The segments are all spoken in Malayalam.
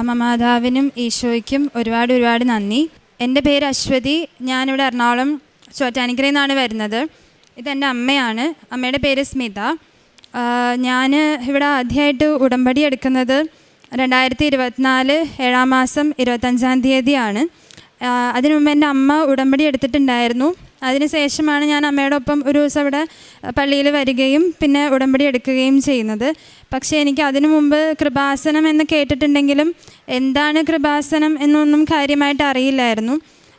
അമ്മ മാതാവിനും ഈശോയ്ക്കും ഒരുപാട് ഒരുപാട് നന്ദി. എന്റെ പേര് അശ്വതി. ഞാനിവിടെ എറണാകുളം ചോറ്റാനിക്കരയിൽ നിന്നാണ് വരുന്നത്. ഇതെന്റെ അമ്മയാണ്. അമ്മയുടെ പേര് സ്മിത. ഞാൻ ഇവിടെ ആദ്യമായിട്ട് ഉടമ്പടി എടുക്കുന്നത് രണ്ടായിരത്തി ഇരുപത്തിനാല് ഏഴാം മാസം ഇരുപത്തഞ്ചാം തീയതിയാണ്. അതിനു മുമ്പ് എന്റെ അമ്മ ഉടമ്പടി എടുത്തിട്ടുണ്ടായിരുന്നു. അതിനുശേഷമാണ് ഞാൻ അമ്മയുടെ ഒപ്പം ഒരു ദിവസം അവിടെ പള്ളിയിൽ വരികയും പിന്നെ ഉടമ്പടി എടുക്കുകയും ചെയ്യുന്നത്. പക്ഷേ എനിക്ക് അതിനു മുമ്പ് കൃപാസനം എന്ന് കേട്ടിട്ടുണ്ടെങ്കിലും എന്താണ് കൃപാസനം എന്നൊന്നും കാര്യമായിട്ട് അറിയില്ലായിരുന്നു.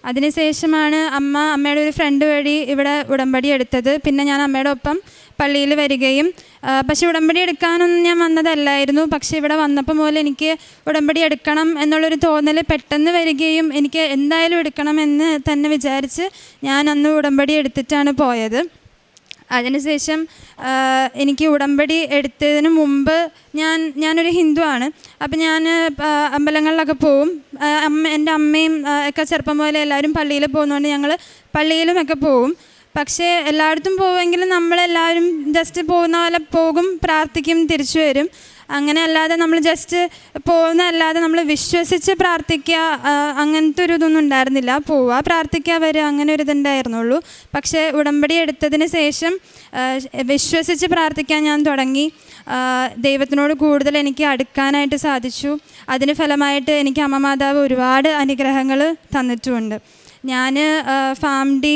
അതിനുശേഷമാണ് അമ്മ അമ്മയുടെ ഒരു ഫ്രണ്ട് വഴി ഇവിടെ ഉടമ്പടി എടുത്തത്. പിന്നെ ഞാൻ അമ്മയുടെ ഒപ്പം പള്ളിയിൽ വരികയും പക്ഷേ ഉടമ്പടി എടുക്കാനൊന്നും ഞാൻ വന്നതല്ലായിരുന്നു. പക്ഷെ ഇവിടെ വന്നപ്പോൾ മുതൽ എനിക്ക് ഉടമ്പടി എടുക്കണം എന്നുള്ളൊരു തോന്നൽ പെട്ടെന്ന് വരികയും എനിക്ക് എന്തായാലും എടുക്കണമെന്ന് തന്നെ വിചാരിച്ച് ഞാൻ അന്ന് ഉടമ്പടി എടുത്തിട്ടാണ് പോയത്. അതിനുശേഷം എനിക്ക് ഉടമ്പടി എടുത്തതിന് മുമ്പ് ഞാൻ ഞാനൊരു ഹിന്ദുവാണ്. അപ്പം ഞാൻ അമ്പലങ്ങളിലൊക്കെ പോവും. അമ്മ എന്റെ അമ്മയും ഒക്കെ ചെറുപ്പം പോലെ എല്ലാവരും പള്ളിയിൽ പോകുന്നതുകൊണ്ട് ഞങ്ങൾ പള്ളിയിലും ഒക്കെ പോവും. പക്ഷേ എല്ലായിടത്തും പോവുമെങ്കിലും നമ്മളെല്ലാവരും ജസ്റ്റ് പോകുന്ന പോലെ പോകും പ്രാർത്ഥിക്കും തിരിച്ചു വരും. അങ്ങനെ അല്ലാതെ നമ്മൾ ജസ്റ്റ് പോകുന്ന അല്ലാതെ നമ്മൾ വിശ്വസിച്ച് പ്രാർത്ഥിക്കുക അങ്ങനത്തെ ഒരു ഇതൊന്നും ഉണ്ടായിരുന്നില്ല. പോവുക പ്രാർത്ഥിക്കുക വരിക അങ്ങനെ ഒരു ഇതുണ്ടായിരുന്നുള്ളൂ. പക്ഷേ ഉടമ്പടി എടുത്തതിന് ശേഷം വിശ്വസിച്ച് പ്രാർത്ഥിക്കാൻ ഞാൻ തുടങ്ങി. ദൈവത്തിനോട് കൂടുതൽ എനിക്ക് അടുക്കാനായിട്ട് സാധിച്ചു. അതിന് ഫലമായിട്ട് എനിക്ക് അമ്മ മാതാവ് ഒരുപാട് അനുഗ്രഹങ്ങൾ തന്നിട്ടുമുണ്ട്. ഞാൻ ഫാം ഡി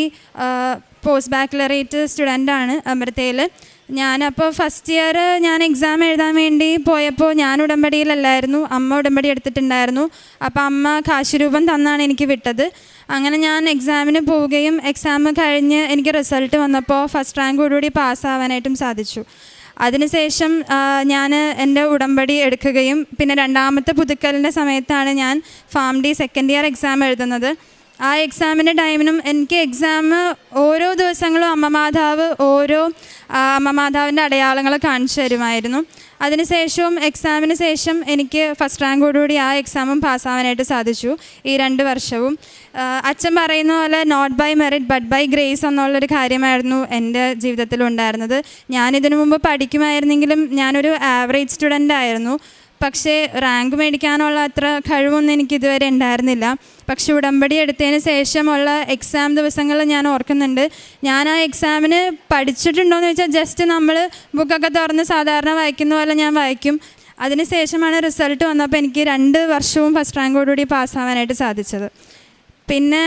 പോസ്റ്റ് ബാക്കലറേറ്റ് സ്റ്റുഡന്റാണ് അമൃതയിൽ ഞാനപ്പോൾ ഫസ്റ്റ് ഇയർ ഞാൻ എക്സാം എഴുതാൻ വേണ്ടി പോയപ്പോൾ ഞാൻ ഉടമ്പടിയിലല്ലായിരുന്നു. അമ്മ ഉടമ്പടി എടുത്തിട്ടുണ്ടായിരുന്നു. അപ്പോൾ അമ്മ കാശുരൂപം തന്നാണ് എനിക്ക് വിട്ടത്. അങ്ങനെ ഞാൻ എക്സാമിന് പോവുകയും എക്സാം കഴിഞ്ഞ് എനിക്ക് റിസൾട്ട് വന്നപ്പോൾ ഫസ്റ്റ് റാങ്കോടുകൂടി പാസ്സാവാനായിട്ടും സാധിച്ചു. അതിനുശേഷം ഞാൻ എന്റെ ഉടമ്പടി എടുക്കുകയും പിന്നെ രണ്ടാമത്തെ പുതുക്കലിന്റെ സമയത്താണ് ഞാൻ Pharm D second year exam എഴുതുന്നത്. ആ എക്സാമിന്റെ ടൈമിനും എനിക്ക് എക്സാം ഓരോ ദിവസങ്ങളും അമ്മ മാതാവ് ഓരോ ആ, അമ്മ മാതാവിന്റെ അടയാളങ്ങൾ കാണിച്ചു തരുമായിരുന്നു. അതിനുശേഷവും എക്സാമിന് ശേഷം എനിക്ക് ഫസ്റ്റ് റാങ്കോടുകൂടി ആ എക്സാമും പാസ്സാവാനായിട്ട് സാധിച്ചു ഈ രണ്ട് വർഷവും. അച്ഛൻ പറയുന്ന പോലെ not by merit but by grace എന്നുള്ളൊരു കാര്യമായിരുന്നു എന്റെ ജീവിതത്തിൽ ഉണ്ടായിരുന്നത് ഞാനിതിനു മുമ്പ് പഠിക്കുമായിരുന്നെങ്കിലും ഞാനൊരു ആവറേജ് സ്റ്റുഡന്റ് ആയിരുന്നു. പക്ഷേ റാങ്ക് മേടിക്കാനുള്ള അത്ര കഴിവൊന്നും എനിക്ക് ഇതുവരെ ഉണ്ടായിരുന്നില്ല. പക്ഷെ ഉടമ്പടി എടുത്തതിന് ശേഷമുള്ള എക്സാം ദിവസങ്ങൾ ഞാൻ ഓർക്കുന്നുണ്ട്. ഞാൻ ആ എക്സാമിന് പഠിച്ചിട്ടുണ്ടോയെന്ന് വെച്ചാൽ ജസ്റ്റ് നമ്മൾ ബുക്കൊക്കെ തുറന്ന് സാധാരണ വായിക്കുന്ന പോലെ ഞാൻ വായിക്കും. അതിന് ശേഷമാണ് റിസൾട്ട് വന്നപ്പോൾ എനിക്ക് രണ്ട് വർഷവും ഫസ്റ്റ് റാങ്കോടുകൂടി പാസ്സാവാനായിട്ട് സാധിച്ചത്. പിന്നെ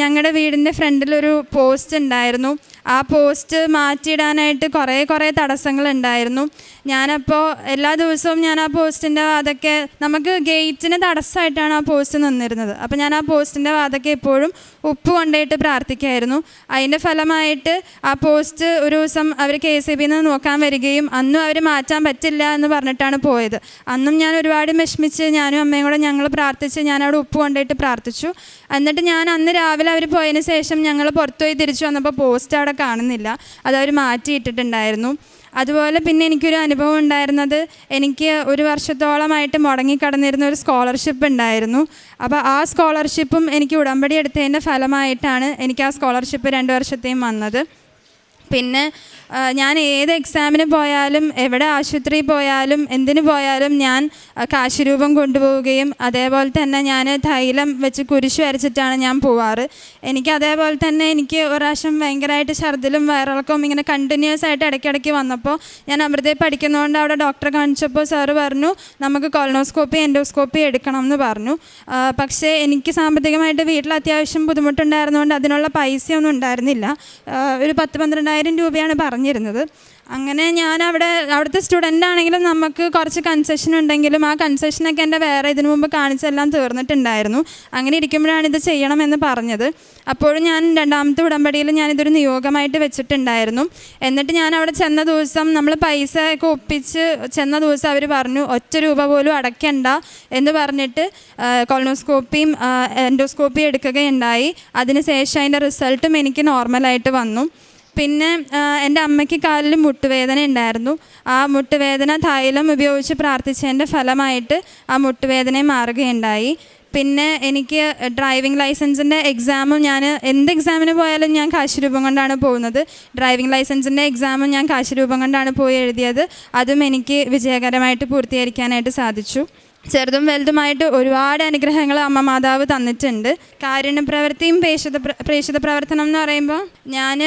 ഞങ്ങളുടെ വീടിന്റെ ഫ്രണ്ടിലൊരു പോസ്റ്റ് ഉണ്ടായിരുന്നു. ആ പോസ്റ്റ് മാറ്റിയിടാനായിട്ട് കുറേ കുറേ തടസ്സങ്ങളുണ്ടായിരുന്നു. ഞാനപ്പോൾ എല്ലാ ദിവസവും ഞാൻ ആ പോസ്റ്റിന്റെ വാതൊക്കെ നമുക്ക് ഗേറ്റിന് തടസ്സമായിട്ടാണ് ആ പോസ്റ്റ് നിന്നിരുന്നത്. അപ്പോൾ ഞാൻ ആ പോസ്റ്റിന്റെ വാതൊക്കെ എപ്പോഴും ഉപ്പ് കൊണ്ടുപോയിട്ട് പ്രാർത്ഥിക്കുമായിരുന്നു അതിന്റെ ഫലമായിട്ട് ആ പോസ്റ്റ് ഒരു ദിവസം അവർ കെ എസ് നിന്ന് നോക്കാൻ വരികയും അന്നും അവർ മാറ്റാൻ പറ്റില്ല എന്ന് പറഞ്ഞിട്ടാണ് പോയത്. അന്നും ഞാൻ ഒരുപാട് വിഷമിച്ച് ഞാനും അമ്മയും കൂടെ ഞങ്ങൾ പ്രാർത്ഥിച്ച് ഞാൻ അവിടെ ഉപ്പ് കൊണ്ടുപോയിട്ട് പ്രാർത്ഥിച്ചു. എന്നിട്ട് ഞാൻ അന്ന് രാവിലെ അവർ പോയതിന് ശേഷം ഞങ്ങൾ പുറത്തുപോയി തിരിച്ചു വന്നപ്പോൾ പോസ്റ്റ് അവിടെ കാണുന്നില്ല. അതവർ മാറ്റിയിട്ടിട്ടുണ്ടായിരുന്നു. അതുപോലെ പിന്നെ എനിക്കൊരു അനുഭവം ഉണ്ടായിരുന്നത് എനിക്ക് ഒരു വർഷത്തോളമായിട്ട് മുടങ്ങിക്കടന്നിരുന്ന ഒരു സ്കോളർഷിപ്പ് ഉണ്ടായിരുന്നു. അപ്പോൾ ആ സ്കോളർഷിപ്പും എനിക്ക് ഉടമ്പടി എടുത്തതിന്റെ ഫലമായിട്ടാണ് എനിക്ക് ആ സ്കോളർഷിപ്പ് രണ്ട് വർഷത്തെയും വന്നത്. പിന്നെ ഞാൻ ഏത് എക്സാമിന് പോയാലും എവിടെ ആശുപത്രിയിൽ പോയാലും എന്തിനു പോയാലും ഞാൻ കാശുരൂപം കൊണ്ടുപോവുകയും അതേപോലെ തന്നെ ഞാൻ തൈലം വെച്ച് കുരിശ് വരച്ചിട്ടാണ് ഞാൻ പോവാറ്. എനിക്ക് അതേപോലെ തന്നെ എനിക്ക് ഒരു പ്രാവശ്യം ഭയങ്കരമായിട്ട് ഛർദിലും വയറിളക്കവും ഇങ്ങനെ കണ്ടിന്യൂസ് ആയിട്ട് ഇടയ്ക്കിടയ്ക്ക് വന്നപ്പോൾ ഞാൻ അമൃതയെ പഠിക്കുന്നതുകൊണ്ട് അവിടെ ഡോക്ടറെ കാണിച്ചപ്പോൾ സാറ് പറഞ്ഞു നമുക്ക് കൊളനോസ്കോപ്പി എൻഡോസ്കോപ്പി എടുക്കണം എന്ന് പറഞ്ഞു. പക്ഷേ എനിക്ക് സാമ്പത്തികമായിട്ട് വീട്ടിൽ അത്യാവശ്യം ബുദ്ധിമുട്ടുണ്ടായിരുന്നതുകൊണ്ട് അതിനുള്ള പൈസയൊന്നും ഉണ്ടായിരുന്നില്ല. ഒരു പത്ത് പന്ത്രണ്ടായിരം രൂപയാണ് പറഞ്ഞിരുന്നത്. അങ്ങനെ ഞാൻ അവിടെ അവിടുത്തെ സ്റ്റുഡന്റ് ആണെങ്കിലും നമുക്ക് കുറച്ച് കൺസെഷൻ ഉണ്ടെങ്കിലും ആ കൺസെഷനൊക്കെ എന്റെ വേറെ ഇതിനു മുമ്പ് കാണിച്ചെല്ലാം തീർന്നിട്ടുണ്ടായിരുന്നു. അങ്ങനെ ഇരിക്കുമ്പോഴാണ് ഇത് ചെയ്യണമെന്ന് പറഞ്ഞത്. അപ്പോഴും ഞാൻ രണ്ടാമത്തെ ഉടമ്പടിയിൽ ഞാനിതൊരു നിയോഗമായിട്ട് വെച്ചിട്ടുണ്ടായിരുന്നു. എന്നിട്ട് ഞാൻ അവിടെ ചെന്ന ദിവസം നമ്മൾ പൈസ ഒക്കെ ഒപ്പിച്ച് ചെന്ന ദിവസം അവർ പറഞ്ഞു ഒറ്റ രൂപ പോലും അടയ്ക്കണ്ട എന്ന് പറഞ്ഞിട്ട് കൊളനോസ്കോപ്പിയും എൻഡോസ്കോപ്പിയും എടുക്കുകയുണ്ടായി. അതിനുശേഷം അതിന്റെ റിസൾട്ടും എനിക്ക് നോർമലായിട്ട് വന്നു. പിന്നെ എന്റെ അമ്മയ്ക്ക് കാലിൽ മുട്ടുവേദന ഉണ്ടായിരുന്നു. ആ മുട്ടുവേദന തൈലം ഉപയോഗിച്ച് പ്രാർത്ഥിച്ചതിന്റെ ഫലമായിട്ട് ആ മുട്ടുവേദനയും മാറുകയുണ്ടായി. പിന്നെ എനിക്ക് ഡ്രൈവിംഗ് ലൈസൻസിന്റെ എക്സാമും ഞാൻ എന്ത് എക്സാമിന് പോയാലും ഞാൻ കാശ് രൂപം കൊണ്ടാണ് പോകുന്നത്. ഡ്രൈവിംഗ് ലൈസൻസിന്റെ എക്സാമും ഞാൻ കാശ് രൂപം കൊണ്ടാണ് പോയി എഴുതിയത്. അതും എനിക്ക് വിജയകരമായിട്ട് പൂർത്തീകരിക്കാനായിട്ട് സാധിച്ചു. ചെറുതും വലുതുമായിട്ട് ഒരുപാട് അനുഗ്രഹങ്ങൾ അമ്മ മാതാവ് തന്നിട്ടുണ്ട്. കാരുണ്യ പ്രവൃത്തിയും പ്രേക്ഷിത പ്ര- പ്രേക്ഷിത പ്രവർത്തനം എന്ന് പറയുമ്പോൾ ഞാൻ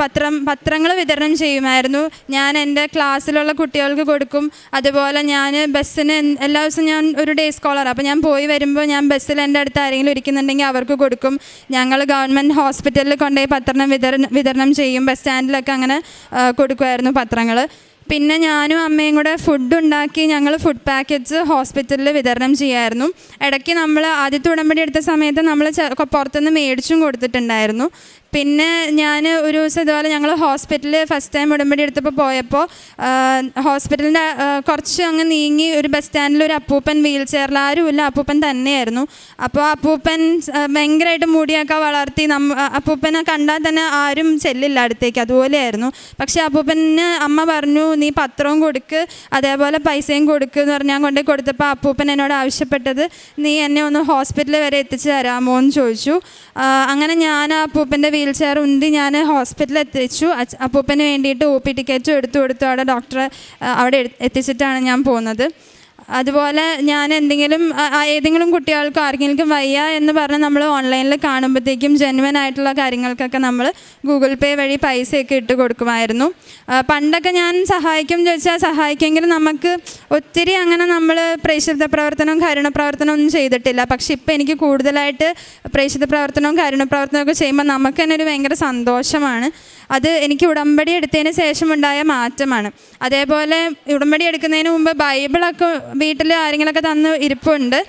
പത്രം പത്രങ്ങൾ വിതരണം ചെയ്യുമായിരുന്നു. ഞാൻ എന്റെ ക്ലാസ്സിലുള്ള കുട്ടികൾക്ക് കൊടുക്കും. അതുപോലെ ഞാൻ ബസ്സിന് എല്ലാ ദിവസവും ഞാൻ ഒരു ഡേ സ്കോളറാണ് അപ്പോൾ ഞാൻ പോയി വരുമ്പോൾ ഞാൻ ബസ്സിൽ എന്റെ അടുത്ത് ആരെങ്കിലും ഇരിക്കുന്നുണ്ടെങ്കിൽ അവർക്ക് കൊടുക്കും. ഞങ്ങൾ ഗവൺമെന്റ് ഹോസ്പിറ്റലിൽ കൊണ്ടുപോയി പത്രം വിതരണം വിതരണം ചെയ്യും. ബസ് സ്റ്റാൻഡിലൊക്കെ അങ്ങനെ കൊടുക്കുമായിരുന്നു പത്രങ്ങൾ. പിന്നെ ഞാനും അമ്മയും കൂടെ ഫുഡ് ഉണ്ടാക്കി ഞങ്ങൾ ഫുഡ് പാക്കറ്റ്സ് ഹോസ്പിറ്റലിൽ വിതരണം ചെയ്യായിരുന്നു. ഇടയ്ക്ക് നമ്മൾ ആദ്യത്തെ ഉടമ്പടി എടുത്ത സമയത്ത് നമ്മൾ പുറത്തുനിന്ന് മേടിച്ചും കൊടുത്തിട്ടുണ്ടായിരുന്നു. പിന്നെ ഞാൻ ഒരു ദിവസം ഇതുപോലെ ഞങ്ങൾ ഹോസ്പിറ്റലിൽ ഫസ്റ്റ് ടൈം ഉടമ്പടി എടുത്തപ്പോൾ പോയപ്പോൾ ഹോസ്പിറ്റലിന്റെ കുറച്ച് അങ്ങ് നീങ്ങി ഒരു ബസ് സ്റ്റാൻഡിൽ ഒരു അപ്പൂപ്പൻ വീൽ ചെയറിൽ ആരുമില്ല അപ്പൂപ്പൻ തന്നെയായിരുന്നു. അപ്പോൾ അപ്പൂപ്പൻ ഭയങ്കരമായിട്ട് മുടിയൊക്കെ വളർത്തി നമ്മ അപ്പൂപ്പനെ കണ്ടാൽ തന്നെ ആരും ചെല്ലില്ല അടുത്തേക്ക് അതുപോലെയായിരുന്നു. പക്ഷേ അപ്പൂപ്പന് അമ്മ പറഞ്ഞു നീ പത്രവും കൊടുക്ക് അതേപോലെ പൈസയും കൊടുക്ക് എന്ന് പറഞ്ഞാൽ കൊണ്ടേ കൊടുത്തപ്പോൾ അപ്പൂപ്പൻ എന്നോട് ആവശ്യപ്പെട്ടത് നീ എന്നെ ഒന്ന് ഹോസ്പിറ്റലിൽ വരെ എത്തിച്ചു തരാമോ? എന്ന് ചോദിച്ചു. അങ്ങനെ ഞാൻ ആ അപ്പൂപ്പന്റെ വീൽ ചെയർ ഉന്തി ഞാൻ ഹോസ്പിറ്റലിൽ എത്തിച്ചു. അപ്പൂപ്പന് വേണ്ടിയിട്ട് ഒ പി ടിക്കറ്റും എടുത്തു കൊടുത്തു അവിടെ ഡോക്ടറെ അവിടെ എത്തിച്ചിട്ടാണ് ഞാൻ പോകുന്നത്. അതുപോലെ ഞാൻ എന്തെങ്കിലും ഏതെങ്കിലും കുട്ടികൾക്കോ ആർക്കെങ്കിലും വയ്യ എന്ന് പറഞ്ഞ് നമ്മൾ ഓൺലൈനിൽ കാണുമ്പോഴത്തേക്കും ജെന്വൻ ആയിട്ടുള്ള കാര്യങ്ങൾക്കൊക്കെ നമ്മൾ ഗൂഗിൾ പേ വഴി പൈസയൊക്കെ ഇട്ട് കൊടുക്കുമായിരുന്നു. പണ്ടൊക്കെ ഞാൻ സഹായിക്കും ചോദിച്ചാൽ സഹായിക്കുമെങ്കിലും നമുക്ക് ഒത്തിരി അങ്ങനെ നമ്മൾ പ്രേക്ഷിത പ്രവർത്തനവും കരുണ പ്രവർത്തനവും ഒന്നും ചെയ്തിട്ടില്ല. പക്ഷെ ഇപ്പം എനിക്ക് കൂടുതലായിട്ട് പ്രേക്ഷിത പ്രവർത്തനവും കരുണപ്രവർത്തനവും ഒക്കെ ചെയ്യുമ്പോൾ നമുക്ക് തന്നെ ഒരു ഭയങ്കര സന്തോഷമാണ്. അത് എനിക്ക് ഉടമ്പടി എടുത്തതിന് ശേഷമുണ്ടായ മാറ്റമാണ്. അതേപോലെ ഉടമ്പടി എടുക്കുന്നതിന് മുമ്പ് ബൈബിളൊക്കെ വീട്ടിൽ ആരെങ്കിലുമൊക്കെ തന്ന് ഇരിപ്പുണ്ട്.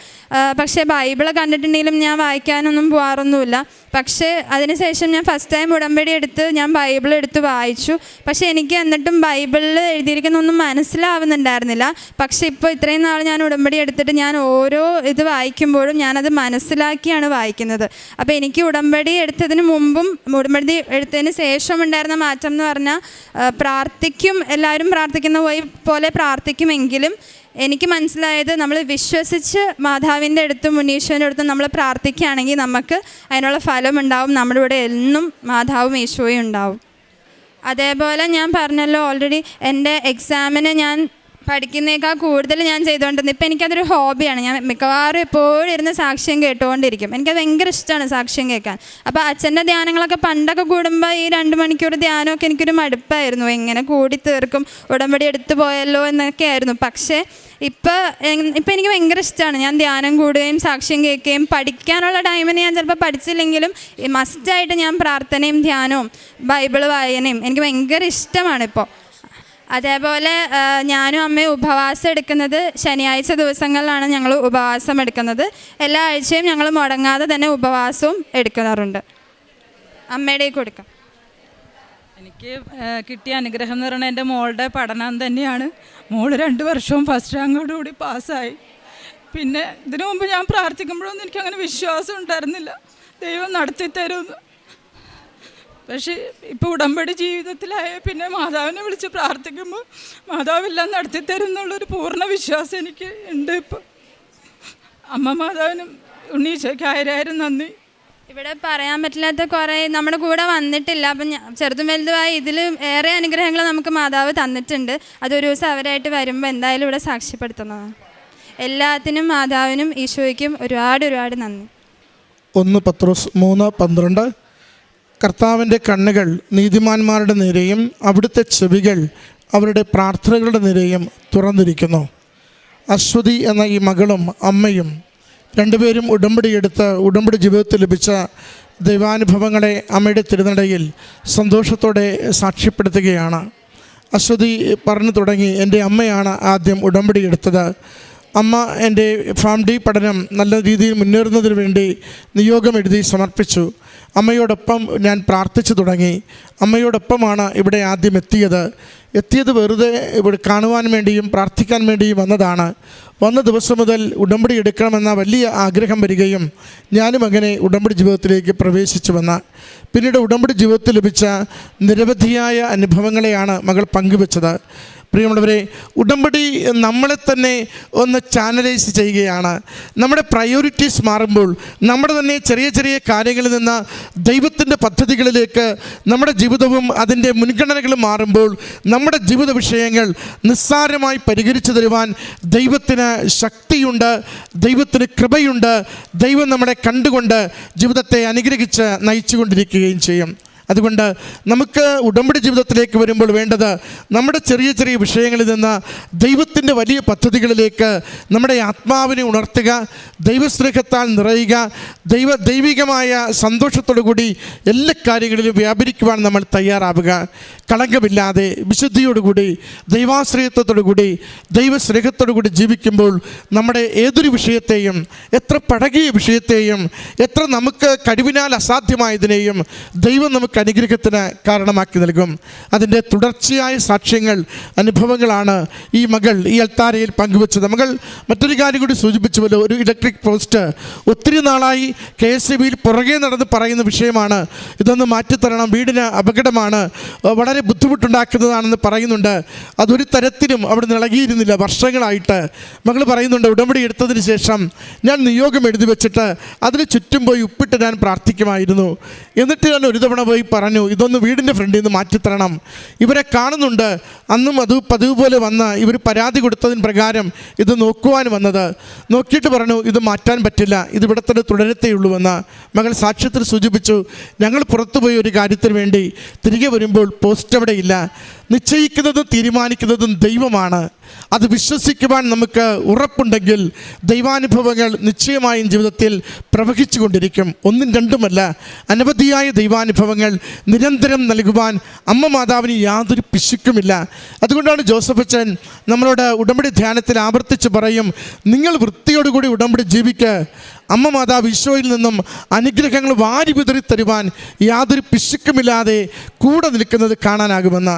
പക്ഷേ ബൈബിൾ കണ്ടിട്ടുണ്ടെങ്കിലും ഞാൻ വായിക്കാനൊന്നും പോകാറൊന്നുമില്ല പക്ഷേ അതിനുശേഷം ഞാൻ ഫസ്റ്റ് ടൈം ഉടമ്പടി എടുത്ത് ഞാൻ ബൈബിൾ എടുത്ത് വായിച്ചു. പക്ഷേ എനിക്ക് എന്നിട്ടും ബൈബിളിൽ എഴുതിയിരിക്കുന്നൊന്നും മനസ്സിലാവുന്നുണ്ടായിരുന്നില്ല. പക്ഷേ ഇപ്പോൾ ഇത്രയും നാൾ ഞാൻ ഉടമ്പടി എടുത്തിട്ട് ഞാൻ ഓരോ ഇത് വായിക്കുമ്പോഴും ഞാനത് മനസ്സിലാക്കിയാണ് വായിക്കുന്നത്. അപ്പോൾ എനിക്ക് ഉടമ്പടി എടുത്തതിന് മുമ്പും ഉടമ്പടി എടുത്തതിന് ശേഷം ഉണ്ടായിരുന്ന മാറ്റം എന്ന് പറഞ്ഞാൽ പ്രാർത്ഥിക്കും എല്ലാവരും പ്രാർത്ഥിക്കുന്ന പോലെ പ്രാർത്ഥിക്കുമെങ്കിലും എനിക്ക് മനസ്സിലായത് നമ്മൾ വിശ്വസിച്ച് മാതാവിന്റെ അടുത്തും മുനീശ്വരന്റെ അടുത്തും നമ്മൾ പ്രാർത്ഥിക്കുകയാണെങ്കിൽ നമുക്ക് അതിനുള്ള ഫലം ഉണ്ടാവും. നമ്മുടെ കൂടെ എന്നും മാതാവും ഈശോയും ഉണ്ടാവും. അതേപോലെ ഞാൻ പറഞ്ഞല്ലോ ഓൾറെഡി എന്റെ എക്സാമിന് ഞാൻ പഠിക്കുന്നേക്കാൾ കൂടുതൽ ഞാൻ ചെയ്തുകൊണ്ടിരുന്നത്. ഇപ്പം എനിക്കതൊരു ഹോബിയാണ്. ഞാൻ മിക്കവാറും എപ്പോഴും ഇരുന്ന് സാക്ഷ്യം കേട്ടുകൊണ്ടിരിക്കും. എനിക്കത് ഭയങ്കര ഇഷ്ടമാണ് സാക്ഷ്യം കേൾക്കാൻ. അപ്പോൾ അച്ഛന്റെ ധ്യാനങ്ങളൊക്കെ പണ്ടൊക്കെ കൂടുമ്പോൾ ഈ രണ്ട് മണിക്കൂർ ധ്യാനമൊക്കെ എനിക്കൊരു മടുപ്പായിരുന്നു. എങ്ങനെ കൂടി തീർക്കും? ഉടമ്പടി എടുത്തു പോയല്ലോ എന്നൊക്കെ ആയിരുന്നു. പക്ഷേ ഇപ്പോൾ ഇപ്പം എനിക്ക് ഭയങ്കര ഇഷ്ടമാണ്. ഞാൻ ധ്യാനം കൂടുകയും സാക്ഷ്യം കേൾക്കുകയും പഠിക്കാനുള്ള ടൈമിന് ഞാൻ ചിലപ്പോൾ പഠിച്ചില്ലെങ്കിലും മസ്റ്റായിട്ട് ഞാൻ പ്രാർത്ഥനയും ധ്യാനവും ബൈബിൾ വായനയും എനിക്ക് ഭയങ്കര ഇഷ്ടമാണ് ഇപ്പോൾ അതേപോലെ ഞാനും അമ്മയും ഉപവാസം എടുക്കുന്നത് ശനിയാഴ്ച ദിവസങ്ങളിലാണ് ഞങ്ങൾ ഉപവാസം എടുക്കുന്നത്. എല്ലാ ആഴ്ചയും ഞങ്ങൾ മുടങ്ങാതെ തന്നെ ഉപവാസവും എടുക്കാറുണ്ട്. അമ്മയുടെ കൊടുക്കാം. എനിക്ക് കിട്ടിയ അനുഗ്രഹം എന്ന് പറഞ്ഞാൽ എന്റെ മോളുടെ പഠനം തന്നെയാണ്. മോൾ രണ്ട് വർഷവും ഫസ്റ്റ് റാങ്കോടുകൂടി പാസ്സായി. പിന്നെ ഇതിനു മുമ്പ് ഞാൻ പ്രാർത്ഥിക്കുമ്പോഴൊന്നും എനിക്കങ്ങനെ വിശ്വാസം ഉണ്ടായിരുന്നില്ല. ദൈവം നടത്തി തരുമെന്ന് പക്ഷേ ഇപ്പോൾ ഉടമ്പടി ജീവിതത്തിലായ പിന്നെ മാതാവിനെ വിളിച്ച് പ്രാർത്ഥിക്കുമ്പോൾ മാതാവെല്ലാം നടത്തി തരും എന്നുള്ളൊരു പൂർണ വിശ്വാസം എനിക്ക് ഉണ്ട് ഇപ്പോൾ അമ്മ മാതാവിനും ഉണ്ണീശോയ്ക്ക് ആയിരം നന്ദി. ഇവിടെ പറയാൻ പറ്റില്ലാത്ത കുറേ നമ്മുടെ കൂടെ വന്നിട്ടില്ല. അപ്പം ഞാൻ ചെറുതും വലുതുമായി ഇതിൽ ഏറെ അനുഗ്രഹങ്ങൾ നമുക്ക് മാതാവ് തന്നിട്ടുണ്ട്. അതൊരു ദിവസം അവരായിട്ട് വരുമ്പോൾ എന്തായാലും ഇവിടെ സാക്ഷ്യപ്പെടുത്തുന്നതാണ്. എല്ലാത്തിനും മാതാവിനും ഈശോയ്ക്കും ഒരുപാട് ഒരുപാട് നന്ദി. ഒന്ന് പത്രോസ് മൂന്ന് പന്ത്രണ്ട്. കർത്താവിന്റെ കണ്ണുകൾ നീതിമാന്മാരുടെ നിരയും അവിടുത്തെ ചെവികൾ അവരുടെ പ്രാർത്ഥനകളുടെ നിരയും തുറന്നിരിക്കുന്നു. അശ്വതി എന്ന ഈ മകളും അമ്മയും രണ്ടുപേരും ഉടമ്പടിയെടുത്ത് ഉടമ്പടി ജീവിതത്തിൽ ലഭിച്ച ദൈവാനുഭവങ്ങളെ അമ്മയുടെ തിരുനടയിൽ സന്തോഷത്തോടെ സാക്ഷ്യപ്പെടുത്തുകയാണ്. അശ്വതി പറഞ്ഞു തുടങ്ങി എന്റെ അമ്മയാണ് ആദ്യം ഉടമ്പടി എടുത്തത്. അമ്മ എന്റെ ഫാം ഡി പഠനം നല്ല രീതിയിൽ മുന്നേറുന്നതിന് വേണ്ടി നിയോഗം എഴുതി സമർപ്പിച്ചു. അമ്മയോടൊപ്പം ഞാൻ പ്രാർത്ഥിച്ചു തുടങ്ങി. അമ്മയോടൊപ്പമാണ് ഇവിടെ ആദ്യം എത്തിയത്. എത്തിയത് വെറുതെ ഇവിടെ കാണുവാൻ വേണ്ടിയും പ്രാർത്ഥിക്കാൻ വേണ്ടിയും വന്നതാണ്. വന്ന ദിവസം മുതൽ ഉടമ്പടി എടുക്കണമെന്ന വലിയ ആഗ്രഹം വരികയും ഞാനും അങ്ങനെ ഉടമ്പടി ജീവിതത്തിലേക്ക് പ്രവേശിച്ചു വന്ന. പിന്നീട് ഉടമ്പടി ജീവിതത്തിൽ ലഭിച്ച നിരവധിയായ അനുഭവങ്ങളെയാണ് മകൾ പങ്കുവച്ചത്. പ്രിയമുള്ളവരെ ഉടമ്പടി നമ്മളെ തന്നെ ഒന്ന് ചാനലൈസ് ചെയ്യുകയാണ്. നമ്മുടെ പ്രയോറിറ്റീസ് മാറുമ്പോൾ നമ്മുടെ തന്നെ ചെറിയ ചെറിയ കാര്യങ്ങളിൽ നിന്ന് ദൈവത്തിന്റെ പദ്ധതികളിലേക്ക് നമ്മുടെ ജീവിതവും അതിന്റെ മുൻഗണനകളും മാറുമ്പോൾ നമ്മുടെ ജീവിത വിഷയങ്ങൾ നിസ്സാരമായി പരിഹരിച്ചു തരുവാൻ ദൈവത്തിന് ശക്തിയുണ്ട് ദൈവത്തിന് കൃപയുണ്ട്. ദൈവം നമ്മളെ കണ്ടുകൊണ്ട് ജീവിതത്തെ അനുഗ്രഹിച്ച് നയിച്ചുകൊണ്ടിരിക്കുകയും ചെയ്യും. അതുകൊണ്ട് നമുക്ക് ഉടമ്പടി ജീവിതത്തിലേക്ക് വരുമ്പോൾ വേണ്ടത് നമ്മുടെ ചെറിയ ചെറിയ വിഷയങ്ങളിൽ നിന്ന് ദൈവത്തിന്റെ വലിയ പദ്ധതികളിലേക്ക് നമ്മുടെ ആത്മാവിനെ ഉണർത്തുക ദൈവസ്നേഹത്താൽ നിറയുക ദൈവ ദൈവികമായ സന്തോഷത്തോടു കൂടി എല്ലാ കാര്യങ്ങളിലും വ്യാപരിക്കുവാൻ നമ്മൾ തയ്യാറാവുക. കളങ്കമില്ലാതെ വിശുദ്ധിയോടുകൂടി ദൈവാശ്രയത്വത്തോടു കൂടി ദൈവസ്നേഹത്തോടു കൂടി ജീവിക്കുമ്പോൾ നമ്മുടെ ഏതൊരു വിഷയത്തെയും എത്ര പഴകിയ വിഷയത്തെയും എത്ര നമുക്ക് കഴിവിനാൽ അസാധ്യമായതിനെയും ദൈവം നമുക്ക് അനുഗ്രഹത്തിന് കാരണമാക്കി നൽകും. അതിന്റെ തുടർച്ചയായ സാക്ഷ്യങ്ങൾ അനുഭവങ്ങളാണ് ഈ മകൾ ഈ അൽത്താരയിൽ പങ്കുവച്ചത്. മകൾ മറ്റൊരു കാര്യം കൂടി സൂചിപ്പിച്ചുവല്ലോ ഒരു ഇലക്ട്രിക് പോസ്റ്റ് ഒത്തിരി നാളായി കെ എസ് ബിയിൽ പുറകെ നടന്ന് പറയുന്ന വിഷയമാണ്. ഇതൊന്ന് മാറ്റിത്തരണം വീടിന് അപകടമാണ്. വളരെ ബുദ്ധിമുട്ടുണ്ടാക്കുന്നതാണെന്ന് പറയുന്നുണ്ട്. അതൊരു തരത്തിലും അവിടെ നിളകിയിരുന്നില്ല വർഷങ്ങളായിട്ട് മകൾ പറയുന്നുണ്ട് ഉടമ്പടി എടുത്തതിന് ശേഷം ഞാൻ നിയോഗം എഴുതി വെച്ചിട്ട് അതിന് ചുറ്റും പോയി ഉപ്പിട്ട് ഞാൻ പ്രാർത്ഥിക്കുമായിരുന്നു. എന്നിട്ട് ഞാൻ ഒരു തവണ പോയി പറഞ്ഞു ഇതൊന്ന് വീടിന്റെ ഫ്രണ്ടിൽ നിന്ന് മാറ്റിത്തരണം. ഇവരെ കാണുന്നുണ്ട്. അന്നും അത് പതിവ് പോലെ വന്ന് ഇവർ പരാതി കൊടുത്തതിന് പ്രകാരം ഇത് നോക്കുവാൻ വന്നത്. നോക്കിയിട്ട് പറഞ്ഞു ഇത് മാറ്റാൻ പറ്റില്ല. ഇത് ഇവിടെ തന്നെ തുടരത്തേയുള്ളൂവെന്ന് മകൾ സാക്ഷ്യത്തിൽ സൂചിപ്പിച്ചു. ഞങ്ങൾ പുറത്തുപോയി ഒരു കാര്യത്തിന് വേണ്ടി തിരികെ വരുമ്പോൾ പോസ്റ്റ് അവിടെ ഇല്ല. നിശ്ചയിക്കുന്നതും തീരുമാനിക്കുന്നതും ദൈവമാണ്. അത് വിശ്വസിക്കുവാൻ നമുക്ക് ഉറപ്പുണ്ടെങ്കിൽ ദൈവാനുഭവങ്ങൾ നിശ്ചയമായും ജീവിതത്തിൽ പ്രവഹിച്ചു കൊണ്ടിരിക്കും ഒന്നും രണ്ടുമല്ല അനവധിയായ ദൈവാനുഭവങ്ങൾ നിരന്തരം നൽകുവാൻ അമ്മ മാതാവിന് യാതൊരു പിശുക്കുമില്ല. അതുകൊണ്ടാണ് ജോസഫ് അച്ഛൻ നമ്മളോട് ഉടമ്പടി ധ്യാനത്തിൽ ആവർത്തിച്ച് പറയും നിങ്ങൾ വൃത്തിയോടുകൂടി ഉടമ്പടി ജീവിക്ക്. അമ്മ മാതാവ് ഈശോയിൽ നിന്നും അനുഗ്രഹങ്ങൾ വാരി വിതറി തരുവാൻ യാതൊരു പിശുക്കുമില്ലാതെ കൂടെ നിൽക്കുന്നത് കാണാനാകുമെന്ന്.